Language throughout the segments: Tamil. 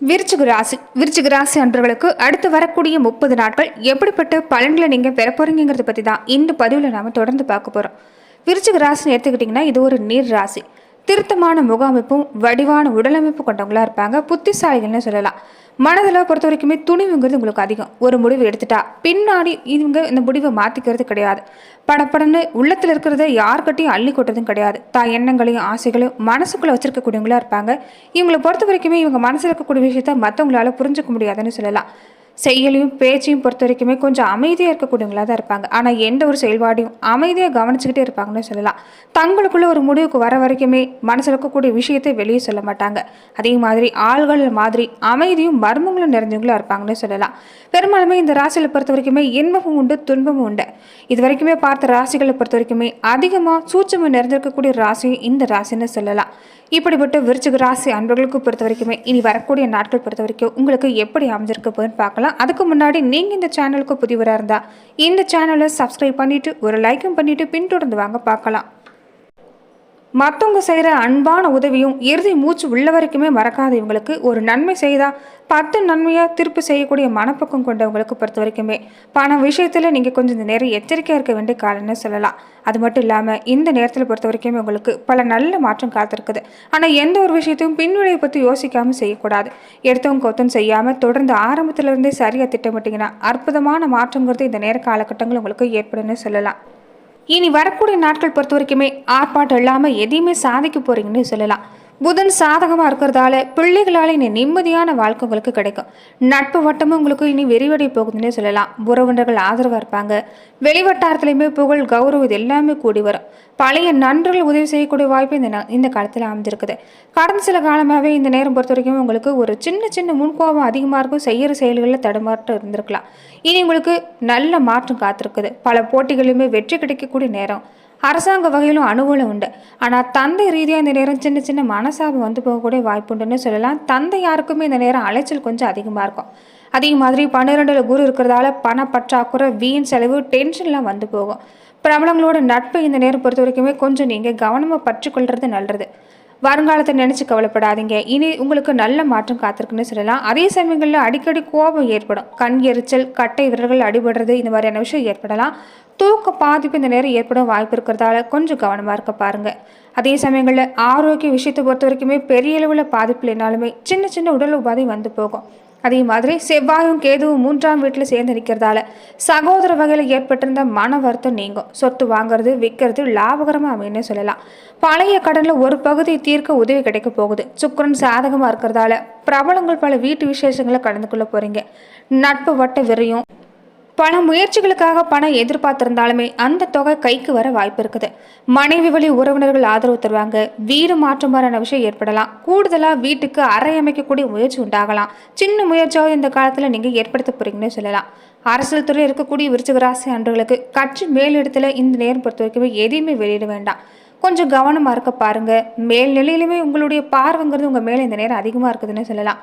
விருச்சிக ராசி விருச்சிக ராசி அன்றவர்களுக்கு அடுத்து வரக்கூடிய முப்பது நாட்கள் எப்படிப்பட்ட பலன்களை நீங்கள் பெற போகிறீங்கிறத பற்றி தான் இந்த பதிவில் நாம் தொடர்ந்து பார்க்க போகிறோம் விருச்சிக ராசின்னு எடுத்துக்கிட்டிங்கன்னா இது ஒரு நீர் ராசி. திருத்தமான முகாமைப்பும் வடிவான உடலமைப்பு கொண்டவங்களா இருப்பாங்க. புத்திசாலிகள்னு சொல்லலாம். மனதில் பொறுத்த வரைக்குமே துணிவுங்கிறது உங்களுக்கு அதிகம். ஒரு முடிவு எடுத்துட்டா பின்னாடி இவங்க இந்த முடிவை மாற்றிக்கிறது கிடையாது. படப்படன்னு உள்ளத்தில் இருக்கிறத யார்கிட்டையும் அள்ளி கொட்டுறதும் கிடையாது. தான் எண்ணங்களையும் ஆசைகளையும் மனசுக்குள்ளே வச்சிருக்கக்கூடியவங்களா இருப்பாங்க. இவங்களை பொறுத்த வரைக்குமே இவங்க மனசில் இருக்கக்கூடிய விஷயத்த மற்றவங்களால புரிஞ்சுக்க முடியாதுன்னு சொல்லலாம். செயலையும் பேச்சையும் பொறுத்த வரைக்குமே கொஞ்சம் அமைதியாக இருக்கக்கூடியவங்களாக தான் இருப்பாங்க. ஆனால் எந்த ஒரு செயல்பாடையும் அமைதியாக கவனிச்சுக்கிட்டே இருப்பாங்கன்னு சொல்லலாம். தங்களுக்குள்ள ஒரு முடிவுக்கு வர வரைக்குமே மனசில் இருக்கக்கூடிய விஷயத்தை வெளியே சொல்ல மாட்டாங்க. அதே மாதிரி ஆள்கள் மாதிரி அமைதியும் மர்மங்களும் நிறைஞ்சவங்களும் இருப்பாங்கன்னு சொல்லலாம். பெரும்பாலுமே இந்த ராசிகளை பொறுத்த வரைக்குமே இன்பமும் உண்டு துன்பமும் உண்டு. இது வரைக்குமே பார்த்த ராசிகளை பொறுத்த வரைக்குமே அதிகமாக சூட்சமும் நிறைஞ்சிருக்கக்கூடிய ராசியும் இந்த ராசின்னு சொல்லலாம். இப்படிப்பட்ட விருச்சிக ராசி அன்பர்களுக்கு பொறுத்த வரைக்குமே இனி வரக்கூடிய நாட்கள் பொறுத்த வரைக்கும் உங்களுக்கு எப்படி அமைஞ்சிருக்கு போகுதுன்னு பார்க்கலாம். அதுக்கு முன்னாடி நீங்கள் இந்த சேனலுக்கு புதிவராக இருந்தால் இந்த சேனலை சப்ஸ்கிரைப் பண்ணிவிட்டு ஒரு லைக்கும் பண்ணிவிட்டு பின்தொடர்ந்து வாங்க பார்க்கலாம். மற்றவங்க செய்கிற அன்பான உதவியும் இறுதி மூச்சு உள்ள வரைக்குமே மறக்காத இவங்களுக்கு ஒரு நன்மை செய்தால் பத்து நன்மையாக திருப்பி செய்யக்கூடிய மனப்பக்கம் கொண்டவங்களுக்கு பொறுத்த வரைக்குமே பண விஷயத்தில் நீங்கள் கொஞ்சம் இந்த நேரம் எச்சரிக்கையாக இருக்க வேண்டிய காலம்னு சொல்லலாம். அது மட்டும் இல்லாமல் இந்த நேரத்தில் பொறுத்த வரைக்குமே உங்களுக்கு பல நல்ல மாற்றம் காத்திருக்குது. ஆனால் எந்த ஒரு விஷயத்தையும் பின்விளையை பற்றி யோசிக்காமல் செய்யக்கூடாது. எடுத்தவங்க கொத்தம் செய்யாமல் தொடர்ந்து ஆரம்பத்திலிருந்தே சரியாக திட்டமிட்டிங்கன்னா அற்புதமான மாற்றங்கிறது இந்த நேர காலகட்டங்கள் உங்களுக்கு ஏற்படும்னு சொல்லலாம். இனி வரக்கூடிய நாட்கள் பொறுத்த வரைக்குமே ஆர்ப்பாட்டம் இல்லாமல் எதையுமே சாதிக்க போகிறீங்கன்னு சொல்லலாம். புதன் சாதகமாக இருக்கிறதால பிள்ளைகளால் இனி நிம்மதியான வாழ்க்கை உங்களுக்கு கிடைக்கும். நட்பு வட்டமும் உங்களுக்கு இனி விரிவடை போகுதுன்னே சொல்லலாம். உறவினர்கள் ஆதரவாக இருப்பாங்க. வெளிவட்டாரத்துலையுமே புகழ் கௌரவம் இது எல்லாமே கூடி வரும். பழைய நண்பர்கள் உதவி செய்யக்கூடிய வாய்ப்பு இந்த இந்த காலத்தில் அமைஞ்சிருக்குது. கடந்த சில காலமாகவே இந்த நேரம் பொறுத்த வரைக்கும் உங்களுக்கு ஒரு சின்ன சின்ன முன்கோபம் அதிகமாக இருக்கும். செய்கிற செயல்களில் தடுமாற்றம் இருந்திருக்கலாம். இனி உங்களுக்கு நல்ல மாற்றம் காத்திருக்குது. பல போட்டிகளிலுமே வெற்றி கிடைக்கக்கூடிய நேரம். அரசாங்க வகையிலும் அனுகூலம் உண்டு. ஆனால் தந்தை ரீதியாக இந்த நேரம் சின்ன சின்ன மனசாபம் வந்து போகக்கூடிய வாய்ப்புண்டுன்னு சொல்லலாம். தந்தை யாருக்குமே இந்த நேரம் அலைச்சல் கொஞ்சம் அதிகமாக இருக்கும். அதே மாதிரி பன்னிரெண்டில் குரு இருக்கிறதால பண பற்றாக்குறை வீண் செலவு டென்ஷன்லாம் வந்து போகும். பிரபலங்களோட நட்பை இந்த நேரம் பொறுத்த வரைக்குமே கொஞ்சம் நீங்கள் கவனமாக பற்றி கொள்வது நல்லது. வருங்காலத்தை நினச்சி கவலைப்படாதீங்க. இனி உங்களுக்கு நல்ல மாற்றம் காத்திருக்குன்னு சொல்லலாம். அதே சமயங்களில் அடிக்கடி கோபம் ஏற்படும். கண் எரிச்சல் கட்டை விரல்கள் அடிபடுறது இந்த மாதிரியான விஷயம் ஏற்படலாம். தூக்க பாதிப்பு இந்த நேரம் ஏற்பட வாய்ப்பு இருக்கிறதால கொஞ்சம் கவனமாக இருக்க பாருங்க. அதே சமயங்களில் ஆரோக்கிய விஷயத்தை பொறுத்த வரைக்குமே பெரிய அளவில் பாதிப்பு இல்லைனாலுமே சின்ன சின்ன உடல் உபாதை வந்து போகும். அதே மாதிரி செவ்வாயும் கேதுவும் மூன்றாம் வீட்டில் சேர்ந்து நிற்கிறதால சகோதர வகையில் ஏற்பட்டிருந்த மன வருத்தம் நீங்கும். சொத்து வாங்குறது விற்கிறது லாபகரமாக அமைன்னு சொல்லலாம். பழைய கடனில் ஒரு பகுதி தீர்க்க உதவி கிடைக்க போகுது. சுக்கிரன் சாதகமாக இருக்கிறதால பிரபலங்கள் பல வீட்டு விசேஷங்களை கடந்து கொள்ள போகிறீங்க நட்பு வட்ட விரையும். பண முயற்சிகளுக்காக பணம் எதிர்பார்த்திருந்தாலுமே அந்த தொகை கைக்கு வர வாய்ப்பு இருக்குது. மனைவி வழி உறவினர்கள் ஆதரவு தருவாங்க. வீடு மாற்றம் மாதிரியான விஷயம் ஏற்படலாம். கூடுதலாக வீட்டுக்கு அறை அமைக்கக்கூடிய முயற்சி உண்டாகலாம். சின்ன முயற்சியாவது இந்த காலத்தில் நீங்கள் ஏற்படுத்த போறீங்கன்னு சொல்லலாம். அரசியல் துறை இருக்கக்கூடிய விருச்சிக ராசி அன்றுகளுக்கு கட்சி மேலிடத்தில் இந்த நேரம் பொறுத்த வரைக்குமே எதையுமே வெளியிட வேண்டாம். கொஞ்சம் கவனமாக இருக்க பாருங்கள் மேல்நிலையிலுமே உங்களுடைய பார்வைங்கிறது உங்கள் மேலே இந்த நேரம் அதிகமாக இருக்குதுன்னு சொல்லலாம்.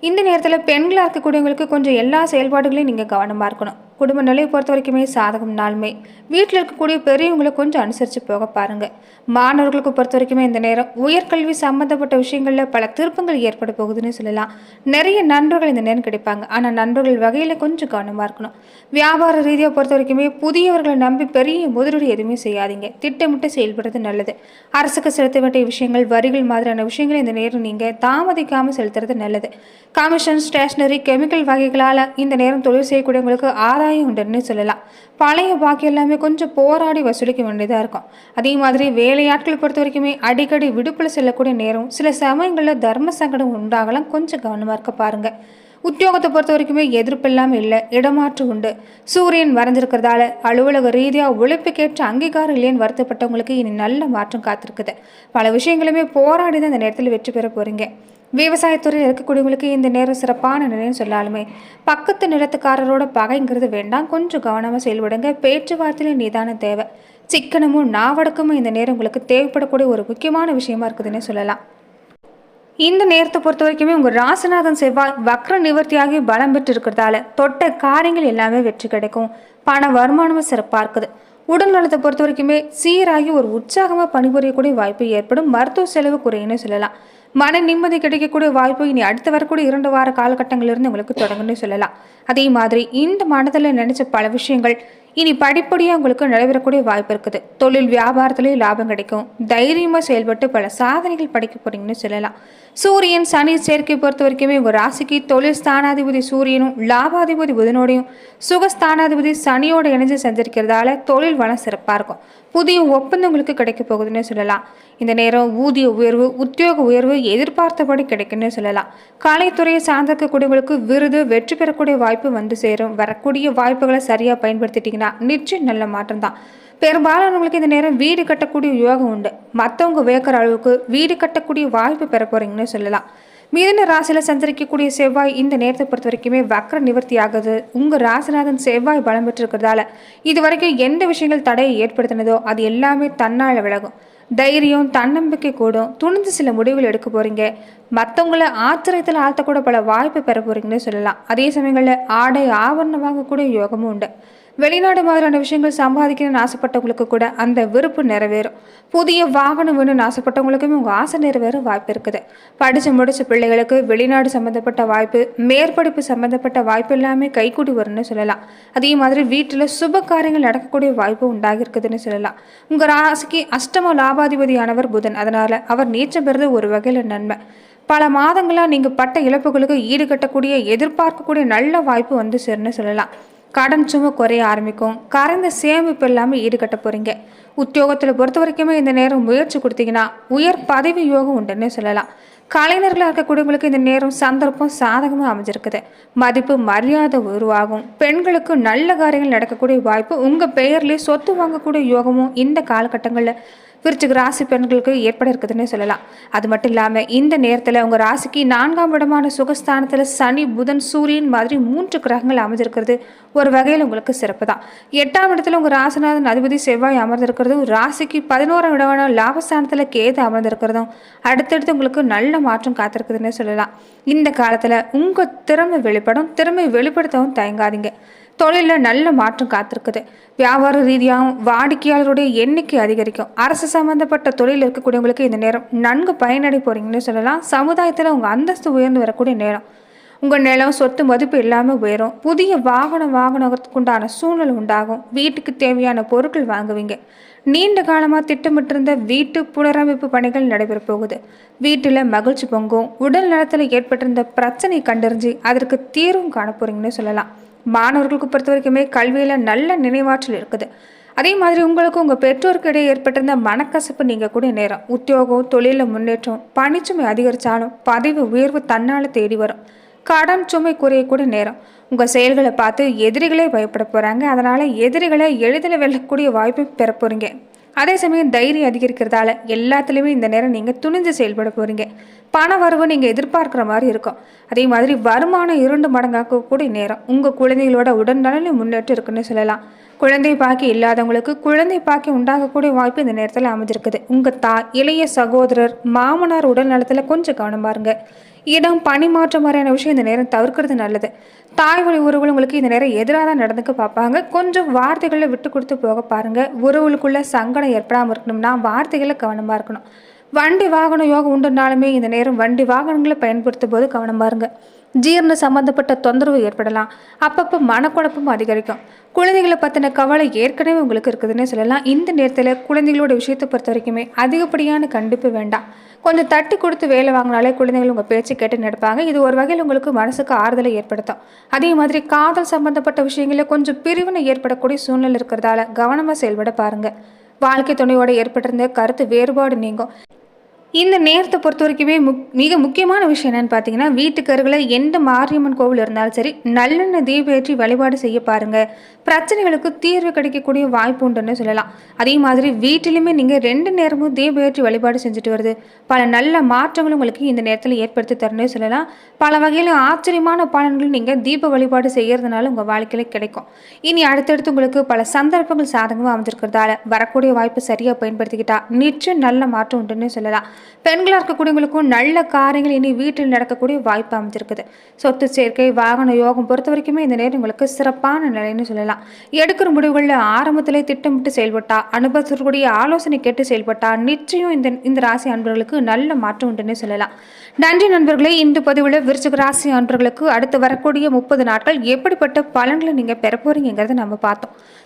இந்த நேரத்தில் பெண்களாக இருக்கக்கூடியவங்களுக்கு கொஞ்சம் எல்லா செயல்பாடுகளையும் நீங்கள் கவனமாக இருக்கணும். குடும்ப நிலையை பொறுத்த வரைக்குமே சாதகம் நாளுமே. வீட்டில் இருக்கக்கூடிய பெரியவங்களை கொஞ்சம் அனுசரித்து போக பாருங்கள் மாணவர்களுக்கு பொறுத்த வரைக்குமே இந்த நேரம் உயர்கல்வி சம்மந்தப்பட்ட விஷயங்களில் பல திருப்பங்கள் ஏற்பட போகுதுன்னு சொல்லலாம். நிறைய நண்பர்கள் இந்த நேரம் கிடைப்பாங்க. ஆனால் நண்பர்கள் வகையில் கொஞ்சம் கவனமாக இருக்கணும். வியாபார ரீதியாக பொறுத்த வரைக்குமே புதியவர்களை நம்பி பெரிய முதலீடு எதுவுமே செய்யாதீங்க. திட்டமிட்டு செயல்படுறது நல்லது. அரசுக்கு செலுத்த வேண்டிய விஷயங்கள் வரிகள் மாதிரியான விஷயங்களை இந்த நேரம் நீங்கள் தாமதிக்காமல் செலுத்துறது நல்லது. கமிஷன் ஸ்டேஷனரி கெமிக்கல் வகைகளால் இந்த நேரம் தொழில் செய்யக்கூடியவங்களுக்கு ஆதாயம் உண்டுன்னு சொல்லலாம். பழைய பாக்கி எல்லாமே கொஞ்சம் போராடி வசூலிக்க வேண்டியதாக இருக்கும். அதே மாதிரி வேலையாட்கள் பொறுத்த வரைக்குமே அடிக்கடி விடுப்பில் செல்லக்கூடிய நேரம் சில சமயங்களில் தர்ம சங்கடம் உண்டாகலாம். கொஞ்சம் கவனமாக இருக்க பாருங்க. உத்தியோகத்தை பொறுத்த வரைக்குமே எதிர்ப்பு இல்லாமல் இல்லை இடமாற்று உண்டு. சூரியன் வரைஞ்சிருக்கிறதால அலுவலக ரீதியாக உழைப்புக்கேற்ற அங்கீகாரம் இல்லைன்னு வருத்தப்பட்டவங்களுக்கு இனி நல்ல மாற்றம் காத்திருக்குது. பல விஷயங்களுமே போராடி தான் இந்த நேரத்தில் வெற்றி பெற போறீங்க. விவசாயத்துறையில் இருக்கக்கூடியவங்களுக்கு இந்த நேரம் சிறப்பான நிலைன்னு சொல்லாலுமே பக்கத்து நிலத்துக்காரரோட பகைங்கிறது வேண்டாம். கொஞ்சம் கவனமாக செயல்படுங்க. பேச்சுவார்த்தையில நிதானம் தேவை. சிக்கனமும் நாவடக்கமும் இந்த நேரம் உங்களுக்கு தேவைப்படக்கூடிய ஒரு முக்கியமான விஷயமா இருக்குதுன்னே சொல்லலாம். இந்த நேரத்தை பொறுத்த வரைக்குமே உங்கள் ராசிநாதன் செவ்வாய் வக்ர நிவர்த்தியாகி பலம் பெற்று இருக்கிறதால தொட்ட காரியங்கள் எல்லாமே வெற்றி கிடைக்கும். பண வருமானமும் சிறப்பாக இருக்குது. உடல் நலத்தை பொறுத்த வரைக்குமே சீராகி ஒரு உற்சாகமாக பணிபுரியக்கூடிய வாய்ப்பு ஏற்படும். மருத்துவ செலவு குறையுன்னு சொல்லலாம். மன நிம்மதி கிடைக்கக்கூடிய வாய்ப்பு இனி அடுத்து வரக்கூடிய இரண்டு வார காலகட்டங்களிலிருந்து உங்களுக்கு தொடங்குன்னு சொல்லலாம். அதே மாதிரி இந்த மனதில் நினைச்ச பல விஷயங்கள் இனி படிப்படியாக உங்களுக்கு நடைபெறக்கூடிய வாய்ப்பு இருக்குது. தொழில் வியாபாரத்துலேயும் லாபம் கிடைக்கும். தைரியமாக செயல்பட்டு பல சாதனைகள் படைக்க போறீங்கன்னு சொல்லலாம். சூரியன் சனி சேர்க்கை பொறுத்த வரைக்குமே உங்கள் ராசிக்கு தொழில் ஸ்தானாதிபதி சூரியனும் லாபாதிபதி புதனோடையும் சுகஸ்தானாதிபதி சனியோட இணைஞ்சு செஞ்சிருக்கிறதால தொழில் வளம் சிறப்பாக இருக்கும். புதிய ஒப்பந்தங்களுக்கு கிடைக்க போகுதுன்னு சொல்லலாம். இந்த நேரம் ஊதிய உயர்வு உத்தியோக உயர்வு எதிர்பார்த்தபடி கிடைக்குன்னு சொல்லலாம். கலைத்துறையை சார்ந்திருக்கக்கூடியவங்களுக்கு விருது வெற்றி பெறக்கூடிய வாய்ப்பு வந்து சேரும். வரக்கூடிய வாய்ப்புகளை சரியாக பயன்படுத்திட்டீங்கன்னா நிச்சயம் நல்ல மாற்றம் தான் பெரும்பாலானவங்களுக்கு இந்த நேரம் வீடு கட்டக்கூடிய யோகம் உண்டு. மற்றவங்க வேக்கிற அளவுக்கு வீடு கட்டக்கூடிய வாய்ப்பு பெற போகிறீங்கன்னு சொல்லலாம். மீதின ராசியில் சஞ்சரிக்கக்கூடிய செவ்வாய் இந்த நேரத்தை பொறுத்த வரைக்குமே வக்ர நிவர்த்தி ஆகுது. உங்கள் ராசிநாதன் செவ்வாய் பலம் பெற்றிருக்கிறதால இது வரைக்கும் எந்த விஷயங்கள் தடையை ஏற்படுத்தினதோ அது எல்லாமே தன்னால் விலகும். தைரியம் தன்னம்பிக்கை கூடும். துணிந்து சில முடிவுகள் எடுக்க போகிறீங்க மற்றவங்கள ஆச்சரியத்தில் ஆழ்த்தக்கூட பல வாய்ப்பு பெற போகிறீங்கன்னு சொல்லலாம். அதே சமயங்களில் ஆடை ஆவரணம் வாங்கக்கூடிய யோகமும் உண்டு. வெளிநாடு மாதிரியான விஷயங்கள் சம்பாதிக்கணும்னு ஆசைப்பட்டவங்களுக்கு கூட அந்த விருப்பு நிறைவேறும். புதிய வாகனம் வேணும்னு ஆசைப்பட்டவங்களுக்குமே உங்கள் ஆசை நிறைவேற வாய்ப்பு இருக்குது. படித்து முடிச்ச பிள்ளைகளுக்கு வெளிநாடு சம்மந்தப்பட்ட வாய்ப்பு மேற்படிப்பு சம்மந்தப்பட்ட வாய்ப்பு எல்லாமே கைகூடி வரும்னு சொல்லலாம். அதே மாதிரி வீட்டில் சுப காரியங்கள் நடக்கக்கூடிய வாய்ப்பு உண்டாகிருக்குதுன்னு சொல்லலாம். உங்கள் ராசிக்கு அஷ்டம லாபாதிபதியானவர் புதன். அதனால் அவர் நீச்சம் பெறுறது ஒரு வகையில் நன்மை. பல மாதங்களாக நீங்கள் பட்ட இழப்புகளுக்கு ஈடுகட்டக்கூடிய எதிர்பார்க்கக்கூடிய நல்ல வாய்ப்பு வந்து சேருன்னு சொல்லலாம். கடன் சுமை குறைய ஆரம்பிக்கும். கரைந்த சேமிப்பு இல்லாமல் ஈடுகட்ட போகிறீங்க உத்தியோகத்தில் பொறுத்த வரைக்குமே இந்த நேரம் முயற்சி கொடுத்தீங்கன்னா உயர் பதவி யோகம் உண்டுன்னு சொல்லலாம். கலைஞர்களாக இருக்கக்கூடியவங்களுக்கு இந்த நேரம் சந்தர்ப்பம் சாதகமாக அமைஞ்சிருக்குது. மதிப்பு மரியாதை உருவாகும். பெண்களுக்கு நல்ல காரியங்கள் நடக்கக்கூடிய வாய்ப்பு உங்கள் பெயர்லேயே சொத்து வாங்கக்கூடிய யோகமும் இந்த காலகட்டங்களில் விருச்சிக ராசி பெண்களுக்கு ஏற்பட இருக்குதுன்னு சொல்லலாம். அது மட்டும் இல்லாமல் இந்த நேரத்தில் உங்கள் ராசிக்கு நான்காம் இடமான சுகஸ்தானத்தில் சனி புதன் சூரியன் மாதிரி மூன்று கிரகங்கள் அமைஞ்சிருக்கிறது. ஒரு வகையில் உங்களுக்கு சிறப்பு தான். எட்டாம் இடத்துல உங்கள் ராசிநாதன் அதிபதி செவ்வாய் அமர்ந்திருக்கிறதும் ராசிக்கு பதினோராம் இடமான லாபஸ்தானத்தில் கேது அமர்ந்திருக்கிறதும் அடுத்தடுத்து உங்களுக்கு நல்ல மாற்றம் காத்திருக்குதுன்னு சொல்லலாம். இந்த காலத்தில் உங்கள் திறமை வெளிப்படும் திறமை வெளிப்படுத்தவும் தயங்காதீங்க. தொழிலில் நல்ல மாற்றம் காத்திருக்குது. வியாபார ரீதியாகவும் வாடிக்கையாளருடைய எண்ணிக்கை அதிகரிக்கும். அரசு சம்பந்தப்பட்ட தொழில் இருக்கக்கூடியவங்களுக்கு இந்த நேரம் நன்கு பயனடை போகிறீங்கன்னு சொல்லலாம். சமுதாயத்தில் உங்கள் அந்தஸ்து உயர்ந்து வரக்கூடிய நேரம். உங்கள் நிலம் சொத்து மதிப்பு இல்லாமல் உயரும். புதிய வாகனம் வாகனத்துக்குண்டான சூழ்நிலை உண்டாகும். வீட்டுக்கு தேவையான பொருட்கள் வாங்குவீங்க. நீண்ட காலமாக திட்டமிட்டிருந்த வீட்டு புனரமைப்பு பணிகள் நடைபெற போகுது. வீட்டில் மகிழ்ச்சி பொங்கும். உடல் நலத்தில் ஏற்பட்டிருந்த பிரச்சனை கண்டறிஞ்சு அதற்கு தீர்வும் காணப்போறீங்கன்னு சொல்லலாம். மாணவர்களுக்கு பொறுத்த வரைக்குமே கல்வியில் நல்ல நினைவாற்றல் இருக்குது. அதே மாதிரி உங்களுக்கு உங்கள் பெற்றோருக்கு இடையே ஏற்பட்டிருந்த மனக்கசப்பு நீங்கள் கூட நேரம் உத்தியோகம் தொழிலில் முன்னேற்றம் பணிச்சுமை அதிகரித்தாலும் பதவி உயர்வு தன்னால் தேடி வரும். கடன் சுமை குறையக்கூட நேரம் உங்கள் செயல்களை பார்த்து எதிரிகளே பயப்பட போகிறாங்க அதனால் எதிரிகளை எளிதில் வெல்லக்கூடிய வாய்ப்பை பெற போகிறீங்க அதே சமயம் தைரியம் அதிகரிக்கிறதால எல்லாத்துலேயுமே இந்த நேரம் நீங்கள் துணிஞ்சு செயல்பட போகிறீங்க பண வரவு நீங்கள் எதிர்பார்க்குற மாதிரி இருக்கும். அதே மாதிரி வருமானம் இரண்டு மடங்காக்கக்கூடிய நேரம். உங்கள் குழந்தைகளோட உடல்நலனில் முன்னேற்றம் இருக்குன்னு சொல்லலாம். குழந்தை பாக்கி இல்லாதவங்களுக்கு குழந்தை பாக்கி உண்டாகக்கூடிய வாய்ப்பு இந்த நேரத்தில் அமைஞ்சிருக்குது. உங்கள் தாய் இளைய சகோதரர் மாமனார் உடல் நலத்தில் கொஞ்சம் கவனம் இருங்க. இடம் பணி மாற்றம் மாதிரியான விஷயம் இந்த நேரம் தவிர்க்கிறது நல்லது. தாய் வழி உறவுகள் உங்களுக்கு இந்த நேரம் எதிராக தான் நடந்துக்க பார்ப்பாங்க. கொஞ்சம் வார்த்தைகளை விட்டு கொடுத்து போக பாருங்கள் உறவுகளுக்குள்ள சங்கடம் ஏற்படாமல் இருக்கணும்னா வார்த்தைகளை கவனமாக இருக்கணும். வண்டி வாகன யோகம் உண்டுனாலுமே இந்த நேரம் வண்டி வாகனங்களை பயன்படுத்தும் போது கவனம் இருங்க. ஜீரண சம்பந்தப்பட்ட தொந்தரவு ஏற்படலாம். அப்பப்போ மனக்குழப்பம் அதிகரிக்கும். குழந்தைகளை பற்றின கவலை ஏற்கனவே உங்களுக்கு இருக்குதுன்னு சொல்லலாம். இந்த நேரத்தில் குழந்தைகளோட விஷயத்தை பொறுத்த வரைக்குமே அதிகப்படியான கண்டிப்பு வேண்டாம். கொஞ்சம் தட்டி கொடுத்து வேலை வாங்கினாலே குழந்தைகள் உங்கள் பேச்சு கேட்டு நடப்பாங்க. இது ஒரு வகையில் உங்களுக்கு மனசுக்கு ஆறுதலை ஏற்படுத்தும். அதே மாதிரி காதல் சம்பந்தப்பட்ட விஷயங்களில் கொஞ்சம் பிரிவினை ஏற்படக்கூடிய சூழ்நிலை இருக்கிறதால கவனமாக செயல்பட பாருங்கள் வாழ்க்கை துணையோட ஏற்பட்டிருந்த கருத்து வேறுபாடு நீங்கும். இந்த நேரத்தை பொறுத்த வரைக்குமே முக் மிக முக்கியமான விஷயம் என்னென்னு பார்த்தீங்கன்னா வீட்டுக்கு அருகில் எந்த மாரியம்மன் கோவில் இருந்தாலும் சரி நல்லெண்ணெய் தீபேற்றி வழிபாடு செய்ய பாருங்கள் பிரச்சனைகளுக்கு தீர்வு கிடைக்கக்கூடிய வாய்ப்பு உண்டுன்னு சொல்லலாம். அதே மாதிரி வீட்டிலுமே நீங்கள் ரெண்டு நேரமும் தீபேற்றி வழிபாடு செஞ்சுட்டு வருது. பல நல்ல மாற்றங்களும் உங்களுக்கு இந்த நேரத்தில் ஏற்படுத்தி தரணும்னு சொல்லலாம். பல வகையில் ஆச்சரியமான பலன்கள் நீங்கள் தீப வழிபாடு செய்கிறதுனால உங்கள் வாழ்க்கையில் கிடைக்கும். இனி அடுத்தடுத்து உங்களுக்கு பல சந்தர்ப்பங்கள் சாதகமாக அமைஞ்சிருக்கிறதால வரக்கூடிய வாய்ப்பு சரியாக பயன்படுத்திக்கிட்டா நிச்சயம் நல்ல மாற்றம் உண்டுன்னு சொல்லலாம். பெண்களாக இருக்கக்கூடியவங்களுக்கும் நல்ல காரியங்கள் இனி வீட்டில் நடக்கக்கூடிய வாய்ப்பு அமைஞ்சிருக்குது. சொத்து சேர்க்கை வாகன யோகம் பொறுத்த வரைக்குமே இந்த நேரம் உங்களுக்கு சிறப்பான நிலைன்னு சொல்லலாம். எடுக்கிற முடிவுகளில் ஆரம்பத்திலே திட்டமிட்டு செயல்பட்டா அனுபவத்திற்குரிய ஆலோசனை கேட்டு செயல்பட்டா நிச்சயம் இந்த இந்த ராசி அன்பர்களுக்கு நல்ல மாற்றம் உண்டுன்னு சொல்லலாம். நன்றி நண்பர்களே இந்த பதிவில் விருச்சிக ராசி அன்பர்களுக்கு அடுத்து வரக்கூடிய முப்பது நாட்கள் எப்படிப்பட்ட பலன்களை நீங்கள் பெற போறீங்கிறத நம்ம பார்த்தோம்.